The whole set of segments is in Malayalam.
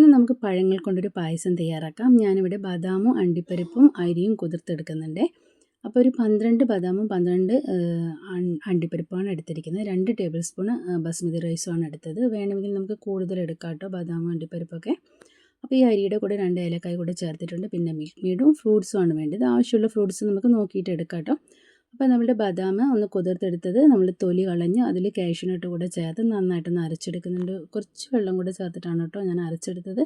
ഇന്ന് നമുക്ക് പഴങ്ങൾ കൊണ്ടൊരു പായസം തയ്യാറാക്കാം. ഞാനിവിടെ ബദാമും അണ്ടിപ്പരിപ്പും അരിയും കുതിർത്തെടുക്കുന്നുണ്ട്. അപ്പോൾ ഒരു പന്ത്രണ്ട് ബദാമും പന്ത്രണ്ട് അണ്ടിപ്പരിപ്പുമാണ് എടുത്തിരിക്കുന്നത്. രണ്ട് ടേബിൾ സ്പൂൺ ബസ്മതി റൈസുമാണ് എടുത്തത്. വേണമെങ്കിൽ നമുക്ക് കൂടുതൽ എടുക്കാം കേട്ടോ ബദാമും അണ്ടിപ്പരിപ്പൊക്കെ. അപ്പോൾ ഈ അരിയുടെ കൂടെ രണ്ട് ഏലക്കായ കൂടെ ചേർത്തിട്ടുണ്ട്. പിന്നെ മിൽക്ക് മീഡും ഫ്രൂട്ട്സുമാണ് വേണ്ടത്. ആവശ്യമുള്ള ഫ്രൂട്ട്സ് നമുക്ക് നോക്കിയിട്ട് എടുക്കാം കേട്ടോ അപ്പോൾ നമ്മുടെ ബദാം ഒന്ന് കുതിർത്തെടുത്തത് നമ്മൾ തൊലി കളഞ്ഞ് അതിൽ കാഷ്യൂനട്ട് കൂടെ ചേർത്ത് നന്നായിട്ടൊന്ന് അരച്ചെടുക്കുന്നുണ്ട്. കുറച്ച് വെള്ളം കൂടെ ചേർത്തിട്ടാണ് കേട്ടോ ഞാൻ അരച്ചെടുത്തത്.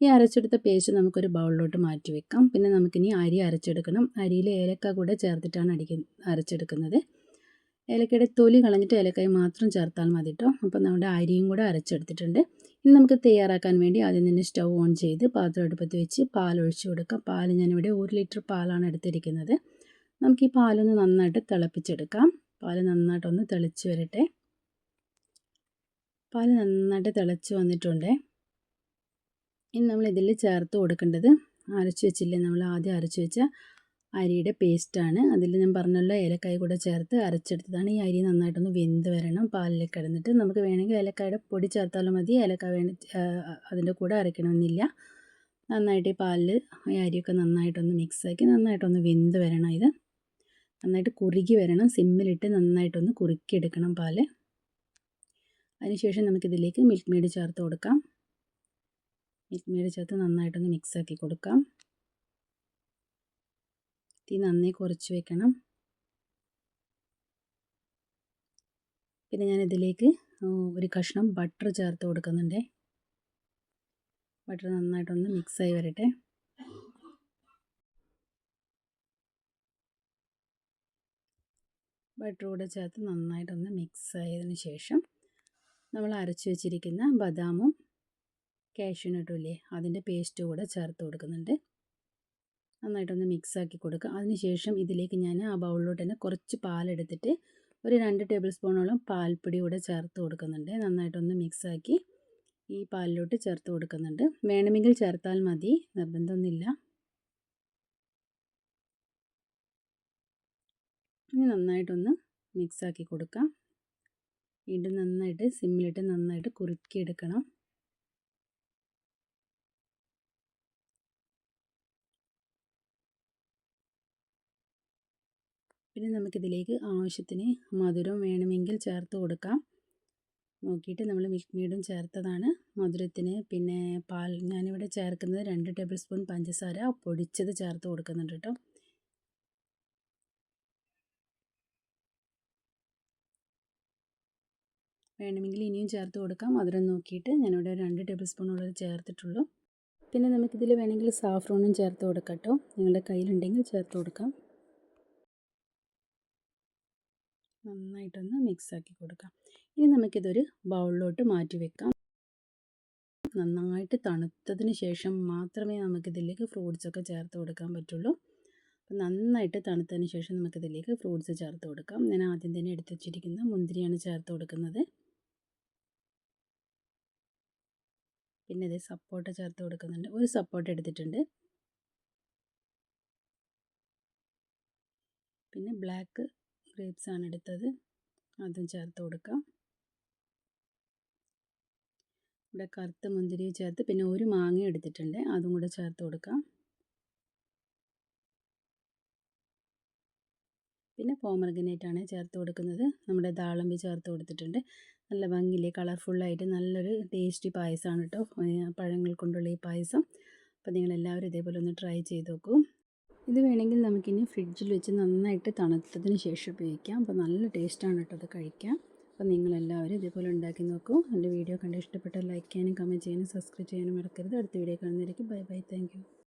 ഈ അരച്ചെടുത്ത പേസ്റ്റ് നമുക്കൊരു ബൗളിലോട്ട് മാറ്റി വെക്കാം. പിന്നെ നമുക്കിനി അരി അരച്ചെടുക്കണം. അരിയിൽ ഏലക്ക കൂടെ ചേർത്തിട്ടാണ് അടിക്ക അരച്ചെടുക്കുന്നത്. ഏലക്കയുടെ തൊലി കളഞ്ഞിട്ട് ഏലക്കായി മാത്രം ചേർത്താൽ മതി കേട്ടോ. അപ്പോൾ നമ്മുടെ അരിയും കൂടെ അരച്ചെടുത്തിട്ടുണ്ട്. ഇനി നമുക്ക് തയ്യാറാക്കാൻ വേണ്ടി ആദ്യം തന്നെ സ്റ്റൗ ഓൺ ചെയ്ത് പാത്രം അടുപ്പത്ത് വെച്ച് പാൽ ഒഴിച്ചു കൊടുക്കാം. പാൽ ഞാനിവിടെ ഒരു ലിറ്റർ പാലാണ് എടുത്തിരിക്കുന്നത്. നമുക്ക് ഈ പാലൊന്ന് നന്നായിട്ട് തിളപ്പിച്ചെടുക്കാം. പാൽ നന്നായിട്ടൊന്ന് തിളച്ച് വരട്ടെ. പാൽ നന്നായിട്ട് തിളച്ച് വന്നിട്ടുണ്ട്. ഇനി നമ്മൾ ഇതിൽ ചേർത്ത് കൊടുക്കേണ്ടത് അരച്ച് വെച്ചില്ലേ? നമ്മൾ ആദ്യം അരച്ച് വെച്ച അരിയുടെ പേസ്റ്റാണ് അതിൽ ഞാൻ പറഞ്ഞല്ലോ ഏലക്കായ കൂടെ ചേർത്ത് അരച്ചെടുത്തതാണ്. ഈ അരി നന്നായിട്ടൊന്ന് വെന്ത് വരണം. പാലിലേക്ക് കിടന്നിട്ട് നമുക്ക് വേണമെങ്കിൽ ഏലക്കായുടെ പൊടി ചേർത്താലും മതി. ഏലക്കായ വേണ അതിന്റെ കൂടെ അരയ്ക്കണമെന്നില്ല. നന്നായിട്ട് ഈ പാലിൽ ഈ അരിയൊക്കെ നന്നായിട്ടൊന്ന് മിക്സാക്കി നന്നായിട്ടൊന്ന് വെന്ത് വരണം ഇത്. നന്നായിട്ട് കുറുകി വരണം. സിമ്മിലിട്ട് നന്നായിട്ടൊന്ന് കുറുക്കിയെടുക്കണം പാൽ. അതിനുശേഷം നമുക്കിതിലേക്ക് മിൽക്ക് മെയ്ഡ് ചേർത്ത് കൊടുക്കാം. മിൽക്ക് മെയ്ഡ് ചേർത്ത് നന്നായിട്ടൊന്ന് മിക്സാക്കി കൊടുക്കാം. തീ നന്നായി കുറച്ച് വെക്കണം. പിന്നെ ഞാൻ ഇതിലേക്ക് ഒരു കഷ്ണം ബട്ടർ ചേർത്ത് കൊടുക്കുന്നുണ്ട്. ബട്ടർ നന്നായിട്ടൊന്ന് മിക്സായി വരട്ടെ. ബട്ടർ കൂടെ ചേർത്ത് നന്നായിട്ടൊന്ന് മിക്സ് ആയതിന് ശേഷം നമ്മൾ അരച്ച് വെച്ചിരിക്കുന്ന ബദാമും കാഷ്യൂനട്ടും ഇല്ലേ അതിന്റെ പേസ്റ്റ് കൂടെ ചേർത്ത് കൊടുക്കുന്നുണ്ട്. നന്നായിട്ടൊന്ന് മിക്സ് ആക്കി കൊടുക്കുക അതിനുശേഷം ഇതിലേക്ക് ഞാൻ ആ ബൗളിലോട്ട് തന്നെ കുറച്ച് പാലെടുത്തിട്ട് ഒരു രണ്ട് ടേബിൾ സ്പൂണോളം പാൽപ്പൊടി കൂടെ ചേർത്ത് കൊടുക്കുന്നുണ്ട്. നന്നായിട്ടൊന്ന് മിക്സാക്കി ഈ പാലിലോട്ട് ചേർത്ത് കൊടുക്കുന്നുണ്ട്. വേണമെങ്കിൽ ചേർത്താൽ മതി. നിർബന്ധമൊന്നുമില്ല. ഇനി നന്നായിട്ടൊന്ന് മിക്സാക്കി കൊടുക്കാം. വീണ്ടും നന്നായിട്ട് സിമ്മിലിട്ട് നന്നായിട്ട് കുറുക്കിയെടുക്കണം. പിന്നെ നമുക്കിതിലേക്ക് ആവശ്യത്തിന് മധുരം വേണമെങ്കിൽ ചേർത്ത് കൊടുക്കാം. നോക്കിയിട്ട് നമ്മൾ മിൽക്ക് മീഡും ചേർത്തതാണ്. മധുരത്തിന് പിന്നെ പാൽ ഞാനിവിടെ ചേർക്കുന്നത് രണ്ട് ടേബിൾ സ്പൂൺ പഞ്ചസാര പൊടിച്ചത് ചേർത്ത് കൊടുക്കുന്നുണ്ട് കേട്ടോ. വേണമെങ്കിൽ ഇനിയും ചേർത്ത് കൊടുക്കാം. മധുരം നോക്കിയിട്ട് ഞാനിവിടെ രണ്ട് ടേബിൾ സ്പൂണുള്ളത് ചേർത്തിട്ടുള്ളൂ. പിന്നെ നമുക്കിതിൽ വേണമെങ്കിൽ സാഫ്രോണും ചേർത്ത് കൊടുക്കട്ടോ. കേട്ടോ നിങ്ങളുടെ കയ്യിലുണ്ടെങ്കിൽ ചേർത്ത് കൊടുക്കാം. നന്നായിട്ടൊന്ന് മിക്സാക്കി കൊടുക്കാം. ഇനി നമുക്കിതൊരു ബൗളിലോട്ട് മാറ്റി വെക്കാം. നന്നായിട്ട് തണുത്തതിന് ശേഷം മാത്രമേ നമുക്കിതിലേക്ക് ഫ്രൂട്ട്സൊക്കെ ചേർത്ത് കൊടുക്കാൻ പറ്റുള്ളൂ. അപ്പം നന്നായിട്ട് തണുത്തതിന് ശേഷം നമുക്കിതിലേക്ക് ഫ്രൂട്ട്സ് ചേർത്ത് കൊടുക്കാം. ഞാൻ ആദ്യം തന്നെ എടുത്ത് വെച്ചിരിക്കുന്ന മുന്തിരിയാണ് ചേർത്ത് കൊടുക്കുന്നത്. പിന്നെ ഇത് സപ്പോർട്ട് ചേർത്ത് കൊടുക്കുന്നുണ്ട്. ഒരു സപ്പോർട്ട് എടുത്തിട്ടുണ്ട്. പിന്നെ ബ്ലാക്ക് ഗ്രേപ്സ് ആണ് എടുത്തത്. അതും ചേർത്ത് കൊടുക്കാം. ഇവിടെ കറുത്ത മുന്തിരി ചേർത്ത് പിന്നെ ഒരു മാങ്ങ എടുത്തിട്ടുണ്ട്. അതും കൂടെ ചേർത്ത് കൊടുക്കാം. പിന്നെ പോമർഗനേറ്റാണ് ചേർത്ത് കൊടുക്കുന്നത്. നമ്മുടെ ദാളമ്പി ചേർത്ത് കൊടുത്തിട്ടുണ്ട്. നല്ല ഭംഗിയിൽ കളർഫുള്ളായിട്ട് നല്ലൊരു ടേസ്റ്റി പായസമാണ് കേട്ടോ പഴങ്ങൾ കൊണ്ടുള്ള ഈ പായസം. അപ്പോൾ നിങ്ങളെല്ലാവരും ഇതേപോലെ ഒന്ന് ട്രൈ ചെയ്ത് നോക്കൂ. ഇത് വേണമെങ്കിൽ നമുക്കിനി ഫ്രിഡ്ജിൽ വെച്ച് നന്നായിട്ട് തണുത്തതിന് ശേഷം ഉപയോഗിക്കാം. അപ്പോൾ നല്ല ടേസ്റ്റാണ് കേട്ടോ അത് കഴിക്കാം അപ്പോൾ നിങ്ങളെല്ലാവരും ഇതേപോലെ ഉണ്ടാക്കി നോക്കൂ. എന്റെ വീഡിയോ കണ്ട് ഇഷ്ടപ്പെട്ടാൽ ലൈക്ക് ചെയ്യാനും കമന്റ് ചെയ്യാനും സബ്സ്ക്രൈബ് ചെയ്യാനും മറക്കരുത്. അടുത്ത വീഡിയോ കാണുന്നതായിരിക്കും ബൈ ബൈ. താങ്ക്